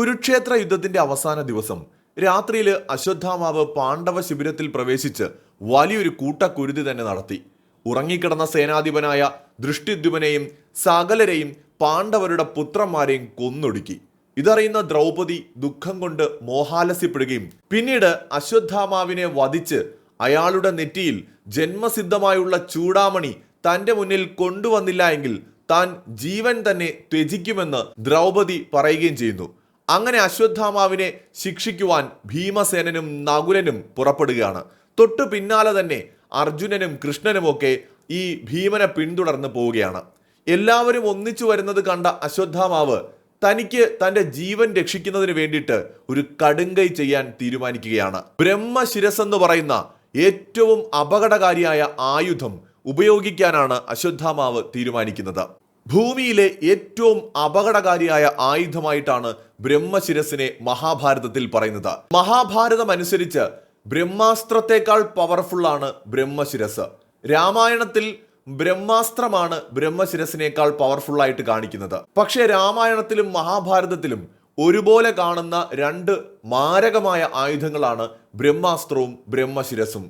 കുരുക്ഷേത്ര യുദ്ധത്തിന്റെ അവസാന ദിവസം രാത്രിയിൽ അശ്വത്ഥാമാവ് പാണ്ഡവ ശിബിരത്തിൽ പ്രവേശിച്ച് വലിയൊരു കൂട്ടക്കുരുതി തന്നെ നടത്തി. ഉറങ്ങിക്കിടന്ന സേനാധിപനായ ദൃഷ്ടിദ്യുമനെയും സകലരെയും പാണ്ഡവരുടെ പുത്രന്മാരെയും കൊന്നൊടുക്കി. ഇതറിയുന്ന ദ്രൗപദി ദുഃഖം കൊണ്ട് മോഹാലസ്യപ്പെടുകയും പിന്നീട് അശ്വത്ഥാമാവിനെ വധിച്ച് അയാളുടെ നെറ്റിയിൽ ജന്മസിദ്ധമായുള്ള ചൂടാമണി തന്റെ മുന്നിൽ കൊണ്ടുവന്നില്ല എങ്കിൽ താൻ ജീവൻ തന്നെ ത്യജിക്കുമെന്ന് ദ്രൗപദി പറയുകയും ചെയ്യുന്നു. അങ്ങനെ അശ്വത്ഥാമാവിനെ ശിക്ഷിക്കുവാൻ ഭീമസേനനും നകുലനും പുറപ്പെടുകയാണ്. തൊട്ടു പിന്നാലെ തന്നെ അർജുനനും കൃഷ്ണനുമൊക്കെ ഈ ഭീമനെ പിന്തുടർന്ന് പോവുകയാണ്. എല്ലാവരും ഒന്നിച്ചു വരുന്നത് കണ്ട അശ്വത്ഥാമാവ് തനിക്ക് തന്റെ ജീവൻ രക്ഷിക്കുന്നതിന് വേണ്ടിയിട്ട് ഒരു കടുങ്കൈ ചെയ്യാൻ തീരുമാനിക്കുകയാണ്. ബ്രഹ്മശിരസ് എന്ന് പറയുന്ന ഏറ്റവും അപകടകാരിയായ ആയുധം ഉപയോഗിക്കാനാണ് അശ്വത്ഥാമാവ് തീരുമാനിക്കുന്നത്. ഭൂമിയിലെ ഏറ്റവും അപകടകാരിയായ ആയുധമായിട്ടാണ് ബ്രഹ്മശിരസിനെ മഹാഭാരതത്തിൽ പറയുന്നത്. മഹാഭാരതം അനുസരിച്ച് ബ്രഹ്മാസ്ത്രത്തെക്കാൾ പവർഫുള്ളാണ് ബ്രഹ്മശിരസ് രാമായണത്തിൽ ബ്രഹ്മാസ്ത്രമാണ് ബ്രഹ്മശിരസിനേക്കാൾ പവർഫുള്ളായിട്ട് കാണിക്കുന്നത്. പക്ഷേ രാമായണത്തിലും മഹാഭാരതത്തിലും ഒരുപോലെ കാണുന്ന രണ്ട് മാരകമായ ആയുധങ്ങളാണ് ബ്രഹ്മാസ്ത്രവും ബ്രഹ്മശിരസും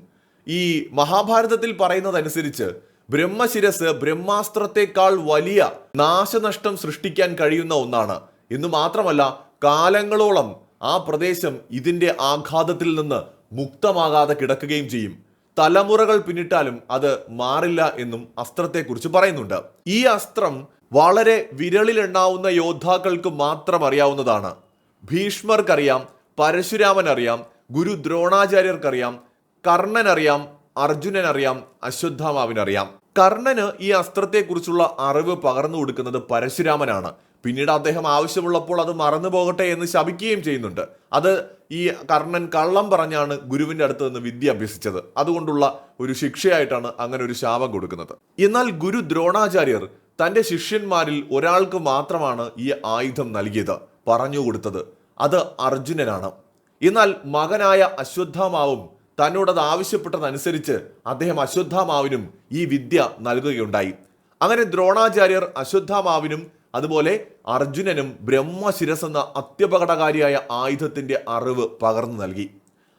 ഈ മഹാഭാരതത്തിൽ പറയുന്നതനുസരിച്ച് ബ്രഹ്മശിരസ് ബ്രഹ്മാസ്ത്രത്തെക്കാൾ വലിയ നാശനഷ്ടം സൃഷ്ടിക്കാൻ കഴിയുന്ന ഒന്നാണ്. എന്ന് മാത്രമല്ല കാലങ്ങളോളം ആ പ്രദേശം ഇതിന്റെ ആഘാതത്തിൽ നിന്ന് മുക്തമാകാതെ കിടക്കുകയും ചെയ്യും. തലമുറകൾ പിന്നിട്ടാലും അത് മാറില്ല എന്നും അസ്ത്രത്തെക്കുറിച്ച് പറയുന്നുണ്ട്. ഈ അസ്ത്രം വളരെ വിരളിലെണ്ണാവുന്ന യോദ്ധാക്കൾക്ക് മാത്രം അറിയാവുന്നതാണ്. ഭീഷ്മർക്കറിയാം പരശുരാമൻ അറിയാം ഗുരു ദ്രോണാചാര്യർക്കറിയാം കർണനറിയാം അർജുനൻ അറിയാം അശ്വത്ഥാമാവിനറിയാം. കർണന് ഈ അസ്ത്രത്തെക്കുറിച്ചുള്ള അറിവ് പകർന്നു കൊടുക്കുന്നത് പരശുരാമനാണ്. പിന്നീട് അദ്ദേഹം ആവശ്യമുള്ളപ്പോൾ അത് മറന്നു പോകട്ടെ എന്ന് ശപിക്കുകയും ചെയ്യുന്നുണ്ട്. അത് ഈ കർണൻ കള്ളം പറഞ്ഞാണ് ഗുരുവിന്റെ അടുത്ത് നിന്ന് വിദ്യ അഭ്യസിച്ചത്. അതുകൊണ്ടുള്ള ഒരു ശിക്ഷയായിട്ടാണ് അങ്ങനെ ഒരു ശാപം കൊടുക്കുന്നത്. എന്നാൽ ഗുരു ദ്രോണാചാര്യർ തന്റെ ശിഷ്യന്മാരിൽ ഒരാൾക്ക് മാത്രമാണ് ഈ ആയുധം നൽകിയത് പറഞ്ഞു കൊടുത്തത്. അത് അർജുനനാണ്. എന്നാൽ മകനായ അശ്വത്ഥാമാവും തന്നോടത് ആവശ്യപ്പെട്ടതനുസരിച്ച് അദ്ദേഹം അശ്വത്ഥാമാവിനും ഈ വിദ്യ നൽകുകയുണ്ടായി. അങ്ങനെ ദ്രോണാചാര്യർ അശ്വത്ഥാമാവിനും അതുപോലെ അർജുനനും ബ്രഹ്മശിരസ് എന്ന അത്യപകടകാരിയായ ആയുധത്തിന്റെ അറിവ് പകർന്നു നൽകി.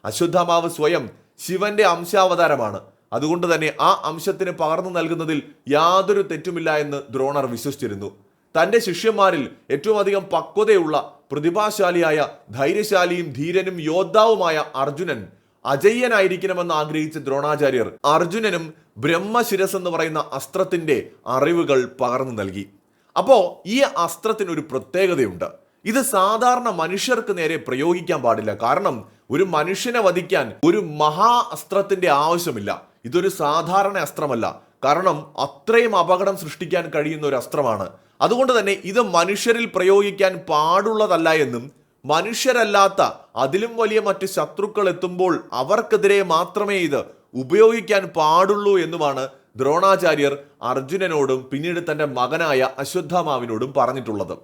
അശ്വത്ഥാമാവ് സ്വയം ശിവന്റെ അംശാവതാരമാണ്. അതുകൊണ്ട് തന്നെ ആ അംശത്തിന് പകർന്നു നൽകുന്നതിൽ യാതൊരു തെറ്റുമില്ല എന്ന് ദ്രോണർ വിശ്വസിച്ചിരുന്നു. തന്റെ ശിഷ്യന്മാരിൽ ഏറ്റവും അധികം പക്വതയുള്ള പ്രതിഭാശാലിയായ ധൈര്യശാലിയും ധീരനും യോദ്ധാവുമായ അർജുനൻ അജയ്യനായിരിക്കണമെന്ന് ആഗ്രഹിച്ച ദ്രോണാചാര്യർ അർജുനനും ബ്രഹ്മശിരസ് എന്ന് പറയുന്ന അസ്ത്രത്തിന്റെ അറിവുകൾ പകർന്നു നൽകി. അപ്പോൾ ഈ അസ്ത്രത്തിന് ഒരു പ്രത്യേകതയുണ്ട്. ഇത് സാധാരണ മനുഷ്യർക്ക് നേരെ പ്രയോഗിക്കാൻ പാടില്ല. കാരണം ഒരു മനുഷ്യനെ വധിക്കാൻ ഒരു മഹാ അസ്ത്രത്തിന്റെ ആവശ്യമില്ല. ഇതൊരു സാധാരണ അസ്ത്രമല്ല. കാരണം അത്രയും അപകടം സൃഷ്ടിക്കാൻ കഴിയുന്ന ഒരു അസ്ത്രമാണ്. അതുകൊണ്ട് തന്നെ ഇത് മനുഷ്യരിൽ പ്രയോഗിക്കാൻ പാടുള്ളതല്ല എന്നും മനുഷ്യരല്ലാത്ത അതിലും വലിയ മറ്റ് ശത്രുക്കൾ എത്തുമ്പോൾ അവർക്കെതിരെ മാത്രമേ ഇത് ഉപയോഗിക്കാൻ പാടുള്ളൂ എന്നുമാണ് ദ്രോണാചാര്യർ അർജുനനോടും പിന്നീട് തന്റെ മകനായ അശ്വത്ഥാമാവിനോടും പറഞ്ഞിട്ടുള്ളത്.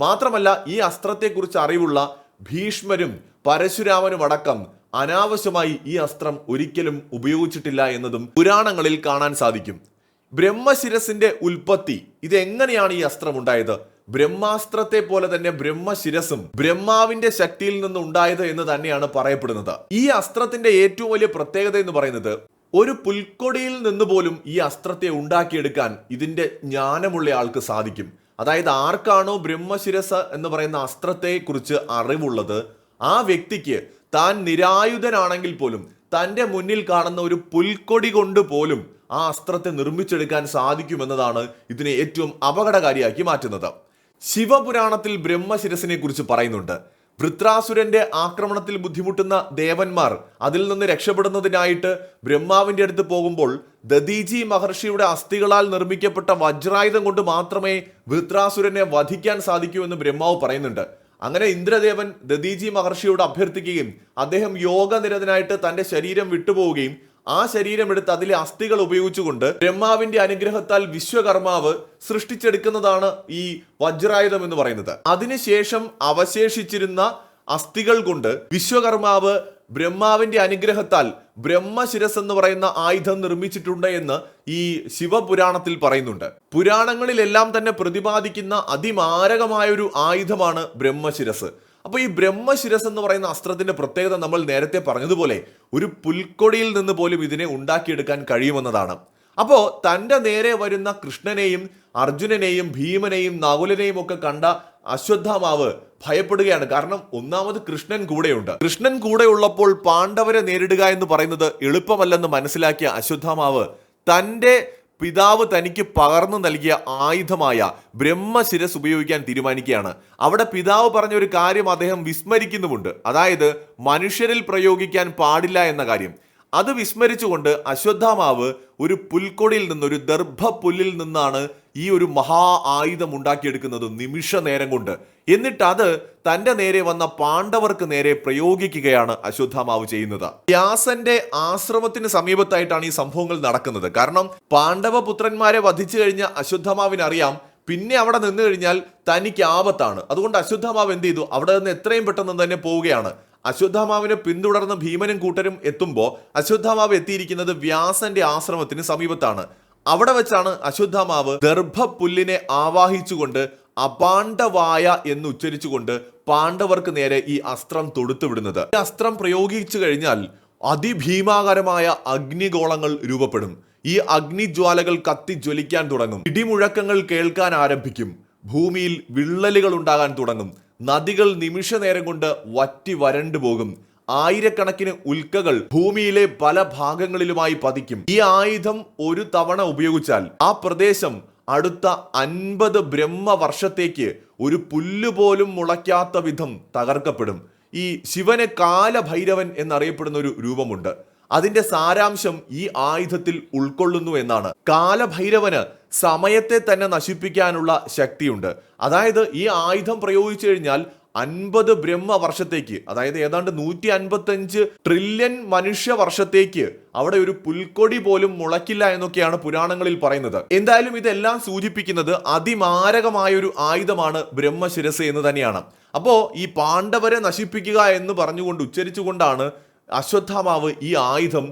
മാത്രമല്ല ഈ അസ്ത്രത്തെക്കുറിച്ച് അറിവുള്ള ഭീഷ്മരും പരശുരാമനും അടക്കം അനാവശ്യമായി ഈ അസ്ത്രം ഒരിക്കലും ഉപയോഗിച്ചിട്ടില്ല എന്നതും പുരാണങ്ങളിൽ കാണാൻ സാധിക്കും. ബ്രഹ്മശിരസിന്റെ ഉൽപ്പത്തി ഇതെങ്ങനെയാണ് ഈ അസ്ത്രം ഉണ്ടായത്? ബ്രഹ്മാസ്ത്രത്തെ പോലെ തന്നെ ബ്രഹ്മശിരസും ബ്രഹ്മാവിന്റെ ശക്തിയിൽ നിന്ന് ഉണ്ടായത് എന്ന് തന്നെയാണ് പറയപ്പെടുന്നത്. ഈ അസ്ത്രത്തിന്റെ ഏറ്റവും വലിയ പ്രത്യേകത എന്ന് പറയുന്നത് ഒരു പുൽക്കൊടിയിൽ നിന്ന് പോലും ഈ അസ്ത്രത്തെ ഉണ്ടാക്കിയെടുക്കാൻ ഇതിന്റെ ജ്ഞാനമുള്ള ആൾക്ക് സാധിക്കും. അതായത് ആർക്കാണോ ബ്രഹ്മശിരസ് എന്ന് പറയുന്ന അസ്ത്രത്തെ കുറിച്ച് അറിവുള്ളത് ആ വ്യക്തിക്ക് താൻ നിരായുധനാണെങ്കിൽ പോലും തന്റെ മുന്നിൽ കാണുന്ന ഒരു പുൽക്കൊടി കൊണ്ട് പോലും ആ അസ്ത്രത്തെ നിർമ്മിച്ചെടുക്കാൻ സാധിക്കുമെന്നതാണ് ഇതിനെ ഏറ്റവും അപകടകാരിയാക്കി മാറ്റുന്നത്. ശിവപുരാണത്തിൽ ബ്രഹ്മശിരസിനെ കുറിച്ച് പറയുന്നുണ്ട്. വൃത്രാസുരന്റെ ആക്രമണത്തിൽ ബുദ്ധിമുട്ടുന്ന ദേവന്മാർ അതിൽ നിന്ന് രക്ഷപ്പെടുന്നതിനായിട്ട് ബ്രഹ്മാവിന്റെ അടുത്ത് പോകുമ്പോൾ ദദീജി മഹർഷിയുടെ അസ്ഥികളാൽ നിർമ്മിക്കപ്പെട്ട വജ്രായുധം കൊണ്ട് മാത്രമേ വൃത്രാസുരനെ വധിക്കാൻ സാധിക്കൂ എന്ന് ബ്രഹ്മാവ് പറയുന്നുണ്ട്. അങ്ങനെ ഇന്ദ്രദേവൻ ദദീജി മഹർഷിയോട് അഭ്യർത്ഥിക്കുകയും അദ്ദേഹം യോഗനിരതനായിട്ട് തന്റെ ശരീരം വിട്ടുപോവുകയും ആ ശരീരം എടുത്ത് അതിലെ അസ്ഥികൾ ഉപയോഗിച്ചുകൊണ്ട് ബ്രഹ്മാവിന്റെ അനുഗ്രഹത്താൽ വിശ്വകർമാവ് സൃഷ്ടിച്ചെടുക്കുന്നതാണ് ഈ വജ്രായുധം എന്ന് പറയുന്നത്. അതിനുശേഷം അവശേഷിച്ചിരുന്ന അസ്ഥികൾ കൊണ്ട് വിശ്വകർമാവ് ബ്രഹ്മാവിന്റെ അനുഗ്രഹത്താൽ ബ്രഹ്മശിരസ് എന്ന് പറയുന്ന ആയുധം നിർമ്മിച്ചിട്ടുണ്ട് എന്ന് ഈ ശിവപുരാണത്തിൽ പറയുന്നുണ്ട്. പുരാണങ്ങളിലെല്ലാം തന്നെ പ്രതിപാദിക്കുന്ന അതിമാരകമായൊരു ആയുധമാണ് ബ്രഹ്മശിരസ്. അപ്പൊ ഈ ബ്രഹ്മശിരസ് എന്ന് പറയുന്ന അസ്ത്രത്തിന്റെ പ്രത്യേകത നമ്മൾ നേരത്തെ പറഞ്ഞതുപോലെ ഒരു പുൽക്കൊടിയിൽ നിന്ന് പോലും ഇതിനെ ഉണ്ടാക്കിയെടുക്കാൻ കഴിയുമെന്നതാണ്. അപ്പോൾ തന്റെ നേരെ വരുന്ന കൃഷ്ണനെയും അർജുനനെയും ഭീമനെയും നകുലനെയും ഒക്കെ കണ്ട അശ്വത്ഥാമാവ് ഭയപ്പെടുകയാണ്. കാരണം ഒന്നാമത് കൃഷ്ണൻ കൂടെയുണ്ട്. കൃഷ്ണൻ കൂടെ ഉള്ളപ്പോൾ പാണ്ഡവരെ നേരിടുക എന്ന് പറയുന്നത് എളുപ്പമല്ലെന്ന് മനസ്സിലാക്കിയ അശ്വത്ഥാമാവ് തന്റെ പിതാവ് തനിക്ക് പകർന്നു നൽകിയ ആയുധമായ ബ്രഹ്മശിരസ് ഉപയോഗിക്കാൻ തീരുമാനിക്കുകയാണ്. അവിടെ പിതാവ് പറഞ്ഞ ഒരു കാര്യം അദ്ദേഹം വിസ്മരിക്കുന്നുമുണ്ട്. അതായത് മനുഷ്യരിൽ പ്രയോഗിക്കാൻ പാടില്ല എന്ന കാര്യം. അത് വിസ്മരിച്ചുകൊണ്ട് അശ്വത്ഥാമാവ് ഒരു പുൽക്കൊടിയിൽ നിന്ന് ഒരു ദർഭ പുല്ലിൽ നിന്നാണ് ഈ ഒരു മഹാ ആയുധം ഉണ്ടാക്കിയെടുക്കുന്നത് നിമിഷ നേരം കൊണ്ട്. എന്നിട്ട് അത് തന്റെ നേരെ വന്ന പാണ്ഡവർക്ക് നേരെ പ്രയോഗിക്കുകയാണ് അശ്വത്ഥാമാവ് ചെയ്യുന്നത്. വ്യാസന്റെ ആശ്രമത്തിന് സമീപത്തായിട്ടാണ് ഈ സംഭവങ്ങൾ നടക്കുന്നത്. കാരണം പാണ്ഡവ പുത്രന്മാരെ വധിച്ചു കഴിഞ്ഞ അശ്വത്ഥമാവിനറിയാം പിന്നെ അവിടെ നിന്ന് കഴിഞ്ഞാൽ തനിക്ക് ആപത്താണ്. അതുകൊണ്ട് അശ്വത്ഥമാവ് എന്ത് ചെയ്തു? അവിടെ നിന്ന് എത്രയും പെട്ടെന്ന് തന്നെ പോവുകയാണ്. അശ്വത്ഥാമാവിനെ പിന്തുടർന്ന് ഭീമനും കൂട്ടരും എത്തുമ്പോൾ അശ്വത്ഥാമാവ് എത്തിയിരിക്കുന്നത് വ്യാസന്റെ ആശ്രമത്തിന് സമീപത്താണ്. അവിടെ വെച്ചാണ് അശ്വത്ഥാമാവ് ദർഭപുല്ലിനെ ആവാഹിച്ചുകൊണ്ട് അപാണ്ഡവായ എന്ന് ഉച്ചരിച്ചുകൊണ്ട് പാണ്ഡവർക്ക് നേരെ ഈ അസ്ത്രം തൊടുത്തുവിടുന്നത് ഈ അസ്ത്രം പ്രയോഗിച്ചു കഴിഞ്ഞാൽ അതിഭീമാകരമായ അഗ്നിഗോളങ്ങൾ രൂപപ്പെടും. ഈ അഗ്നിജ്വാലകൾ കത്തി ജ്വലിക്കാൻ തുടങ്ങും. ഇടിമുഴക്കങ്ങൾ കേൾക്കാൻ ആരംഭിക്കും. ഭൂമിയിൽ വിള്ളലുകൾ ഉണ്ടാകാൻ തുടങ്ങും. നദികൾ നിമിഷ നേരം കൊണ്ട് വറ്റി വരണ്ടു പോകും. ആയിരക്കണക്കിന് ഉൽക്കകൾ ഭൂമിയിലെ പല ഭാഗങ്ങളിലുമായി പതിക്കും. ഈ ആയുധം ഒരു തവണ ഉപയോഗിച്ചാൽ ആ പ്രദേശം അടുത്ത അൻപത് ബ്രഹ്മ വർഷത്തേക്ക് ഒരു പുല്ലുപോലും മുളയ്ക്കാത്ത വിധം തകർക്കപ്പെടും. ഈ ശിവനെ കാലഭൈരവൻ എന്നറിയപ്പെടുന്ന ഒരു രൂപമുണ്ട്. അതിന്റെ സാരാംശം ഈ ആയുധത്തിൽ ഉൾക്കൊള്ളുന്നു എന്നാണ്. കാലഭൈരവന് സമയത്തെ തന്നെ നശിപ്പിക്കാനുള്ള ശക്തിയുണ്ട്. അതായത് ഈ ആയുധം പ്രയോഗിച്ചു കഴിഞ്ഞാൽ അൻപത് ബ്രഹ്മ വർഷത്തേക്ക് അതായത് ഏതാണ്ട് നൂറ്റി അൻപത്തഞ്ച് ട്രില്യൺ മനുഷ്യ വർഷത്തേക്ക് അവിടെ ഒരു പുൽക്കൊടി പോലും മുളയ്ക്കില്ല എന്നൊക്കെയാണ് പുരാണങ്ങളിൽ പറയുന്നത്. എന്തായാലും ഇതെല്ലാം സൂചിപ്പിക്കുന്നത് അതിമാരകമായ ഒരു ആയുധമാണ് ബ്രഹ്മശിരസ് എന്ന് തന്നെയാണ്. അപ്പോൾ ഈ പാണ്ഡവരെ നശിപ്പിക്കുക എന്ന് പറഞ്ഞുകൊണ്ട് ഉച്ചരിച്ചുകൊണ്ടാണ് അശ്വത്ഥാമാവ് ഈ ആയുധം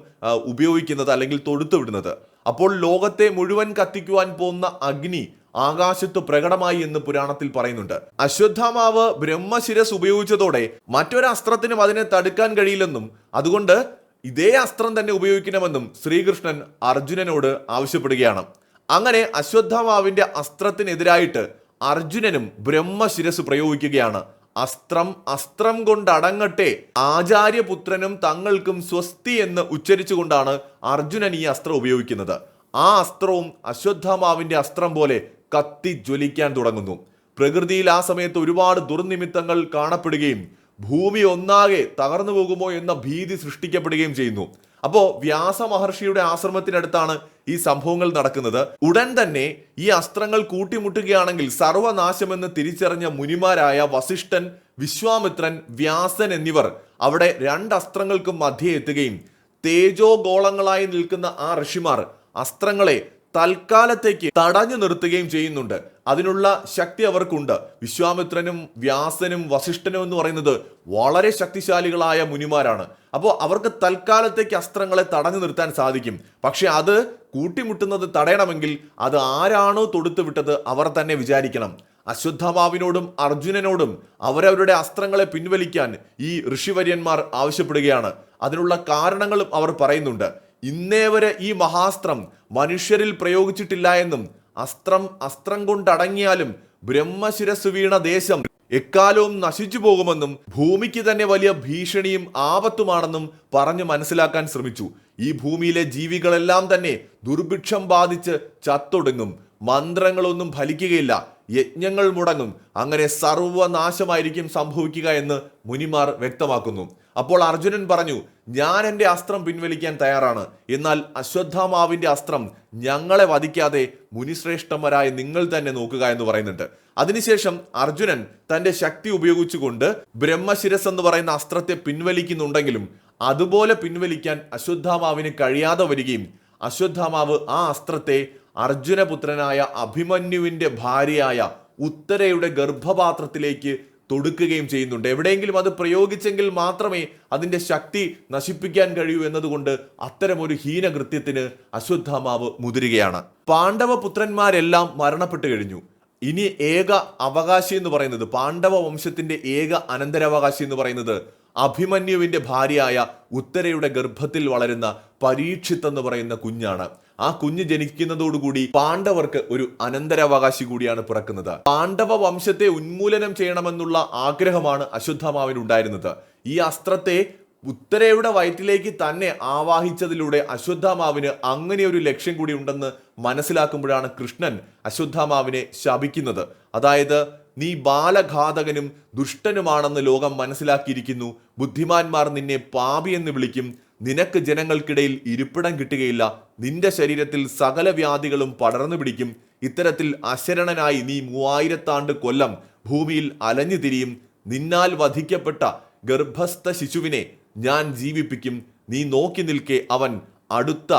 ഉപയോഗിക്കുന്നത് അല്ലെങ്കിൽ തൊടുത്തുവിടുന്നത് അപ്പോൾ ലോകത്തെ മുഴുവൻ കത്തിക്കുവാൻ പോകുന്ന അഗ്നി ആകാശത്ത് പ്രകടമായി എന്ന് പുരാണത്തിൽ പറയുന്നുണ്ട്. അശ്വത്ഥാമാവ് ബ്രഹ്മശിരസ് ഉപയോഗിച്ചതോടെ മറ്റൊരു അസ്ത്രത്തിനും അതിനെ തടുക്കാൻ കഴിയില്ലെന്നും അതുകൊണ്ട് ഇതേ അസ്ത്രം തന്നെ ഉപയോഗിക്കണമെന്നും ശ്രീകൃഷ്ണൻ അർജുനനോട് ആവശ്യപ്പെടുകയാണ്. അങ്ങനെ അശ്വത്ഥാമാവിന്റെ അസ്ത്രത്തിനെതിരായിട്ട് അർജുനനും ബ്രഹ്മശിരസ് പ്രയോഗിക്കുകയാണ്. അസ്ത്രം അസ്ത്രം കൊണ്ടടങ്ങട്ടെ ആചാര്യപുത്രനും തങ്ങൾക്കും സ്വസ്തി എന്ന് ഉച്ചരിച്ചുകൊണ്ടാണ് അർജുനൻ ഈ അസ്ത്രം ഉപയോഗിക്കുന്നത്. ആ അസ്ത്രവും അശ്വത്ഥാമാവിന്റെ അസ്ത്രം പോലെ കത്തി ജ്വലിക്കാൻ തുടങ്ങുന്നു. പ്രകൃതിയിൽ ആ സമയത്ത് ഒരുപാട് ദുർനിമിത്തങ്ങൾ കാണപ്പെടുകയും ഭൂമി ഒന്നാകെ തകർന്നു പോകുമോ എന്ന ഭീതി സൃഷ്ടിക്കപ്പെടുകയും ചെയ്യുന്നു. അപ്പോൾ വ്യാസ മഹർഷിയുടെ ആശ്രമത്തിനടുത്താണ് ഈ സംഭവങ്ങൾ നടക്കുന്നത്. ഉടൻ തന്നെ ഈ അസ്ത്രങ്ങൾ കൂട്ടിമുട്ടുകയാണെങ്കിൽ സർവനാശമെന്ന് തിരിച്ചറിഞ്ഞ മുനിമാരായ വസിഷ്ഠൻ വിശ്വാമിത്രൻ വ്യാസൻ എന്നിവർ അവിടെ രണ്ട് അസ്ത്രങ്ങൾക്കും മധ്യേ എത്തുകയും തേജോഗോളങ്ങളായി നിൽക്കുന്ന ആ ഋഷിമാർ അസ്ത്രങ്ങളെ തൽക്കാലത്തേക്ക് തടഞ്ഞു നിർത്തുകയും ചെയ്യുന്നുണ്ട്. അതിനുള്ള ശക്തി അവർക്കുണ്ട്. വിശ്വാമിത്രനും വ്യാസനും വസിഷ്ഠനും എന്ന് പറയുന്നത് വളരെ ശക്തിശാലികളായ മുനിമാരാണ്. അപ്പോൾ അവർക്ക് തൽക്കാലത്തേക്ക് അസ്ത്രങ്ങളെ തടഞ്ഞു നിർത്താൻ സാധിക്കും. പക്ഷെ അത് കൂട്ടിമുട്ടുന്നത് തടയണമെങ്കിൽ അത് ആരാണോ തൊടുത്തു വിട്ടത് അവർ തന്നെ വിചാരിക്കണം. അശ്വത്ഥമാവിനോടും അർജുനനോടും അവരവരുടെ അസ്ത്രങ്ങളെ പിൻവലിക്കാൻ ഈ ഋഷിവര്യന്മാർ ആവശ്യപ്പെടുകയാണ്. അതിനുള്ള കാരണങ്ങളും അവർ പറയുന്നുണ്ട്. ഇന്നേ വരെ ഈ മഹാസ്ത്രം മനുഷ്യരിൽ പ്രയോഗിച്ചിട്ടില്ല എന്നും അസ്ത്രം അസ്ത്രം കൊണ്ടടങ്ങിയാലും ബ്രഹ്മശിരസ് വീണ ദേശം എക്കാലവും നശിച്ചു പോകുമെന്നും ഭൂമിക്ക് തന്നെ വലിയ ഭീഷണിയും ആപത്തുമാണെന്നും പറഞ്ഞു മനസ്സിലാക്കാൻ ശ്രമിച്ചു. ഈ ഭൂമിയിലെ ജീവികളെല്ലാം തന്നെ ദുർഭിക്ഷം ബാധിച്ച് ചത്തൊടുങ്ങും. മന്ത്രങ്ങളൊന്നും ഫലിക്കുകയില്ല. യജ്ഞങ്ങൾ മുടങ്ങും. അങ്ങനെ സർവനാശമായിരിക്കും സംഭവിക്കുക എന്ന് മുനിമാർ വ്യക്തമാക്കുന്നു. അപ്പോൾ അർജുനൻ പറഞ്ഞു ഞാൻ എന്റെ അസ്ത്രം പിൻവലിക്കാൻ തയ്യാറാണ്. എന്നാൽ അശ്വത്ഥാമാവിന്റെ അസ്ത്രം ഞങ്ങളെ വധിക്കാതെ മുനിശ്രേഷ്ഠന്മാരായ നിങ്ങൾ തന്നെ നോക്കുക എന്ന് പറയുന്നുണ്ട്. അതിനുശേഷം അർജുനൻ തന്റെ ശക്തി ഉപയോഗിച്ചുകൊണ്ട് ബ്രഹ്മശിരസ് എന്ന് പറയുന്ന അസ്ത്രത്തെ പിൻവലിക്കുന്നുണ്ടെങ്കിലും അതുപോലെ പിൻവലിക്കാൻ അശ്വത്ഥാമാവിന് കഴിയാതെ വരികയും അശ്വത്ഥാമാവ് ആ അസ്ത്രത്തെ അർജുനപുത്രനായ അഭിമന്യുവിന്റെ ഭാര്യയായ ഉത്തരയുടെ ഗർഭപാത്രത്തിലേക്ക് തൊടുക്കുകയും ചെയ്യുന്നുണ്ട്. എവിടെയെങ്കിലും അത് പ്രയോഗിച്ചെങ്കിൽ മാത്രമേ അതിന്റെ ശക്തി നശിപ്പിക്കാൻ കഴിയൂ എന്നതുകൊണ്ട് അത്തരമൊരു ഹീനകൃത്യത്തിന് അശ്വത്ഥാമാവ് മുതിരുകയാണ്. പാണ്ഡവ പുത്രന്മാരെല്ലാം മരണപ്പെട്ടു കഴിഞ്ഞു. ഇനി ഏക അവകാശി എന്ന് പറയുന്നത് പാണ്ഡവ വംശത്തിന്റെ ഏക അനന്തരാവകാശി എന്ന് പറയുന്നത് അഭിമന്യുവിന്റെ ഭാര്യയായ ഉത്തരയുടെ ഗർഭത്തിൽ വളരുന്ന പരീക്ഷിത്ത് എന്ന് പറയുന്ന കുഞ്ഞാണ്. ആ കുഞ്ഞ് ജനിക്കുന്നതോടുകൂടി പാണ്ഡവർക്ക് ഒരു അനന്തരാവകാശി കൂടിയാണ് പിറക്കുന്നത്. പാണ്ഡവ വംശത്തെ ഉന്മൂലനം ചെയ്യണമെന്നുള്ള ആഗ്രഹമാണ് അശ്വത്ഥമാവിനുണ്ടായിരുന്നത് ഈ അസ്ത്രത്തെ ഉത്തരയുടെ വയറ്റിലേക്ക് തന്നെ ആവാഹിച്ചതിലൂടെ അശ്വത്ഥാമാവിന് അങ്ങനെ ഒരു ലക്ഷ്യം കൂടി ഉണ്ടെന്ന് മനസ്സിലാക്കുമ്പോഴാണ് കൃഷ്ണൻ അശ്വത്ഥാമാവിനെ ശപിക്കുന്നത്. അതായത് നീ ബാലഘാതകനും ദുഷ്ടനുമാണെന്ന് ലോകം മനസ്സിലാക്കിയിരിക്കുന്നു. ബുദ്ധിമാന്മാർ നിന്നെ പാപി എന്ന് വിളിക്കും. നിനക്ക് ജനങ്ങൾക്കിടയിൽ ഇരിപ്പിടം കിട്ടുകയില്ല. നിന്റെ ശരീരത്തിൽ സകല വ്യാധികളും പടർന്നു പിടിക്കും. ഇത്തരത്തിൽ അശരണനായി നീ മൂവായിരത്താണ്ട് കൊല്ലം ഭൂമിയിൽ അലഞ്ഞു തിരിയും. നിന്നാൽ വധിക്കപ്പെട്ട ഗർഭസ്ഥ ശിശുവിനെ ഞാൻ ജീവിപ്പിക്കും. നീ നോക്കി നിൽക്കെ അവൻ അടുത്ത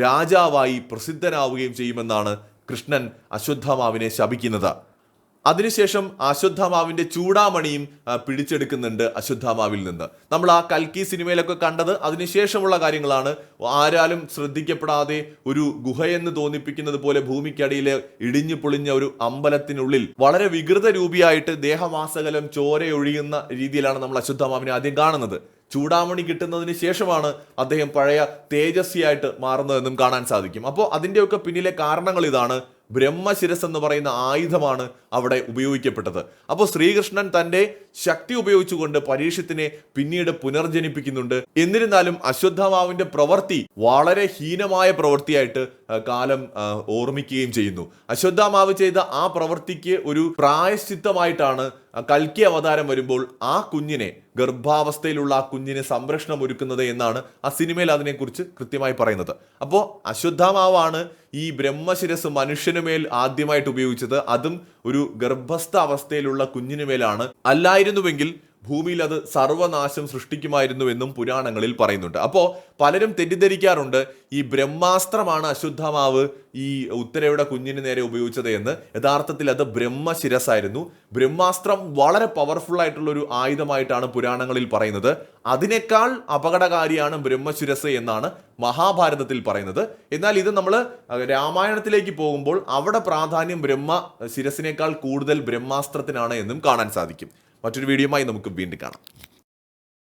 രാജാവായി പ്രസിദ്ധനാവുകയും ചെയ്യുമെന്നാണ് കൃഷ്ണൻ അശ്വത്ഥമാവിനെ ശപിക്കുന്നത്. അതിനുശേഷം അശ്വത്ഥാമാവിന്റെ ചൂടാമണിയും പിടിച്ചെടുക്കുന്നുണ്ട് അശ്വത്ഥാമാവിൽ നിന്ന്. നമ്മൾ ആ കൽക്കി സിനിമയിലൊക്കെ കണ്ടത് അതിനുശേഷമുള്ള കാര്യങ്ങളാണ്. ആരാലും ശ്രദ്ധിക്കപ്പെടാതെ ഒരു ഗുഹയെന്ന് തോന്നിപ്പിക്കുന്നത് പോലെ ഭൂമിക്കടിയിലെ ഇടിഞ്ഞു പൊളിഞ്ഞ ഒരു അമ്പലത്തിനുള്ളിൽ വളരെ വികൃത രൂപിയായിട്ട് ദേഹമാസകലം ചോരയൊഴിയുന്ന രീതിയിലാണ് നമ്മൾ അശ്വത്ഥാമാവിനെ ആദ്യം കാണുന്നത്. ചൂടാമണി കിട്ടുന്നതിന് ശേഷമാണ് അദ്ദേഹം പഴയ തേജസ്വിയായിട്ട് മാറുന്നതെന്നും കാണാൻ സാധിക്കും. അപ്പോൾ അതിന്റെയൊക്കെ പിന്നിലെ കാരണങ്ങൾ ഇതാണ്. ബ്രഹ്മശിരസ് എന്ന് പറയുന്ന ആയുധമാണ് അവിടെ ഉപയോഗിക്കപ്പെട്ടത്. അപ്പോൾ ശ്രീകൃഷ്ണൻ തന്റെ ശക്തി ഉപയോഗിച്ചുകൊണ്ട് പരീക്ഷത്തിനെ പിന്നീട് പുനർജനിപ്പിക്കുന്നുണ്ട്. എന്നിരുന്നാലും അശ്വത്ഥമാവിന്റെ പ്രവൃത്തി വളരെ ഹീനമായ പ്രവൃത്തിയായിട്ട് കാലം ഓർമ്മിക്കുകയും ചെയ്യുന്നു. അശ്വത്ഥമാവ് ചെയ്ത ആ പ്രവൃത്തിക്ക് ഒരു പ്രായശ്ചിത്തമായിട്ടാണ് കൽക്കി അവതാരം വരുമ്പോൾ ആ കുഞ്ഞിനെ ഗർഭാവസ്ഥയിലുള്ള ആ കുഞ്ഞിന് സംരക്ഷണം ഒരുക്കുന്നത് എന്നാണ് ആ സിനിമയിൽ അതിനെക്കുറിച്ച് കൃത്യമായി പറയുന്നത്. അപ്പോൾ അശ്വത്ഥാമാവാണ് ഈ ബ്രഹ്മശിരസ് മനുഷ്യനുമേൽ ആദ്യമായിട്ട് ഉപയോഗിച്ചത്. അതും ഒരു ഗർഭസ്ഥ അവസ്ഥയിലുള്ള കുഞ്ഞിനു മേലാണ്. അല്ലായിരുന്നുവെങ്കിൽ ഭൂമിയിൽ അത് സർവനാശം സൃഷ്ടിക്കുമായിരുന്നുവെന്നും പുരാണങ്ങളിൽ പറയുന്നുണ്ട്. അപ്പോൾ പലരും തെറ്റിദ്ധരിക്കാറുണ്ട് ഈ ബ്രഹ്മാസ്ത്രമാണ് അശുദ്ധമാവ് ഈ ഉത്തരയുടെ കുഞ്ഞിന് നേരെ ഉപയോഗിച്ചത് എന്ന്. യഥാർത്ഥത്തിൽ അത് ബ്രഹ്മശിരസായിരുന്നു ബ്രഹ്മാസ്ത്രം വളരെ പവർഫുൾ ആയിട്ടുള്ള ഒരു ആയുധമായിട്ടാണ് പുരാണങ്ങളിൽ പറയുന്നത്. അതിനേക്കാൾ അപകടകാരിയാണ് ബ്രഹ്മശിരസ് എന്നാണ് മഹാഭാരതത്തിൽ പറയുന്നത്. എന്നാൽ ഇത് നമ്മൾ രാമായണത്തിലേക്ക് പോകുമ്പോൾ അവിടെ പ്രാധാന്യം ബ്രഹ്മ ശിരസിനേക്കാൾ കൂടുതൽ ബ്രഹ്മാസ്ത്രത്തിനാണ് എന്നും കാണാൻ സാധിക്കും. മറ്റൊരു വീഡിയോയുമായി നമുക്ക് വീണ്ടും കാണാം.